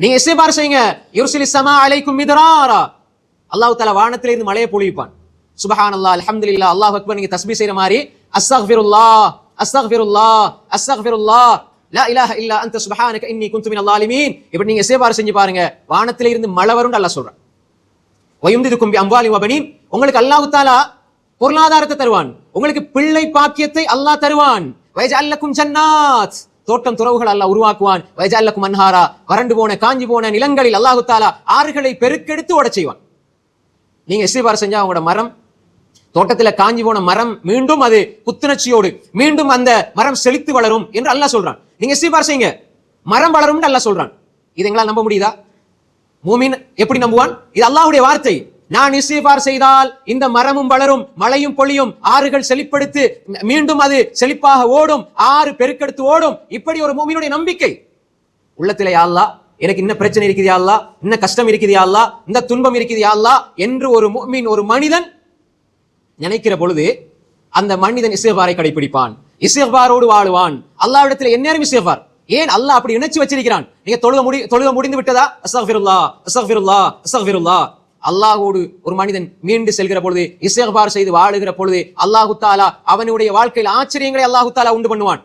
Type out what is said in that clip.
நீங்க இஸ்திஃபார் செய்யுங்க. யுர்சிலி சமா அலைக்கும் மிதராரா. அல்லாஹ் தலா வானத்துல இருந்து மழையை பொழிப்பான். சுபஹானல்லாஹ் அல்ஹம்துலில்லாஹ் அல்லாஹ் அக்பர் நீங்க தஸ்மி செய்யற மாதிரி அஸ்தக்ஃபிருல்லாஹ் அஸ்தக்ஃபிருல்லாஹ் அஸ்தக்ஃபிருல்லாஹ். லா இலாஹ இல்லா அந்த சுபஹானக இன்னி குந்து மின் ஸாலிமீன். இப்படி நீங்க இஸ்திஃபார் செஞ்சு பாருங்க. வானத்துல இருந்து மழை வரும்னு அல்லாஹ் சொல்றான். வயும்திதுக்கும் கும்பி அம்பாலி வபனீன் உங்களுக்கு அல்லாஹ் தாலா பொருளாதாரத்தை தருவான். உங்களுக்கு பிள்ளை பாக்கியத்தை அல்லாஹ் தருவான். வயஜல்லக்கும் ஜன்னாத். தோட்டம் துறவுகள் அல்லாஹ் உருவாக்குவான். வயஜல்லக்கும் மன்ஹாரா வறண்டு போன காஞ்சி போன நிலங்களில் அல்லாஹு தாலா ஆறுகளை பெருக்கெடுத்து ஓட செய்வான் நீங்க இஸ்திபார் செஞ்சா அவங்களோட மரம் தோட்டத்துல காஞ்சி போன மரம் மீண்டும் அது புத்துணர்ச்சியோடு மீண்டும் அந்த மரம் செழித்து வளரும் என்று அல்லாஹ் சொல்றான். நீங்க இஸ்திபார் செய்யுங்க. மரம் வளரும் அல்லாஹ் சொல்றான். இது எங்களால் நம்ப முடியுதா? மூமின் எப்படி நம்புவான்? இது அல்லாஹுடைய வார்த்தை. நான் இஸ்திஃபார் செய்தால் இந்த மரமும் வளரும் மழையும் பொழியும் ஆறுகள் செழிப்படுத்து மீண்டும் அது செழிப்பாக ஓடும் ஆறு பெருக்கெடுத்து ஓடும். இப்படி ஒரு மூமியினுடைய நம்பிக்கை. உள்ளத்திலே யா எனக்கு இன்ன பிரச்சனை இருக்குது யா இன்ன கஷ்டம் இருக்குது அல்லா இந்த துன்பம் இருக்குது யா என்று ஒரு முஃமின் ஒரு மனிதன் நினைக்கிற பொழுது அந்த மனிதன் இஸ்திஃபாரை கடைபிடிப்பான் இஸ்திஃபாரோடு வாழுவான். அல்லாவிடத்தில் எந்நேரம் இஸ்திஃபார். ஏன் அல்லாஹ் அப்படி இணைச்சு வச்சிருக்கிறான்? நீங்க தொழுக முடி தொழுக முடிந்து விட்டதா? அசஃபிருல்லா அசஃபிருல்லா அசஃபிருல்லா அல்லாஹோடு ஒரு மனிதன் மீண்டு செல்கிற பொழுது இஸ்திஃபார் செய்து வாழுகிற பொழுது அல்லாஹு தாலா அவனுடைய வாழ்க்கையில் ஆச்சரியங்களை அல்லாஹு தாலா உண்டு பண்ணுவான்.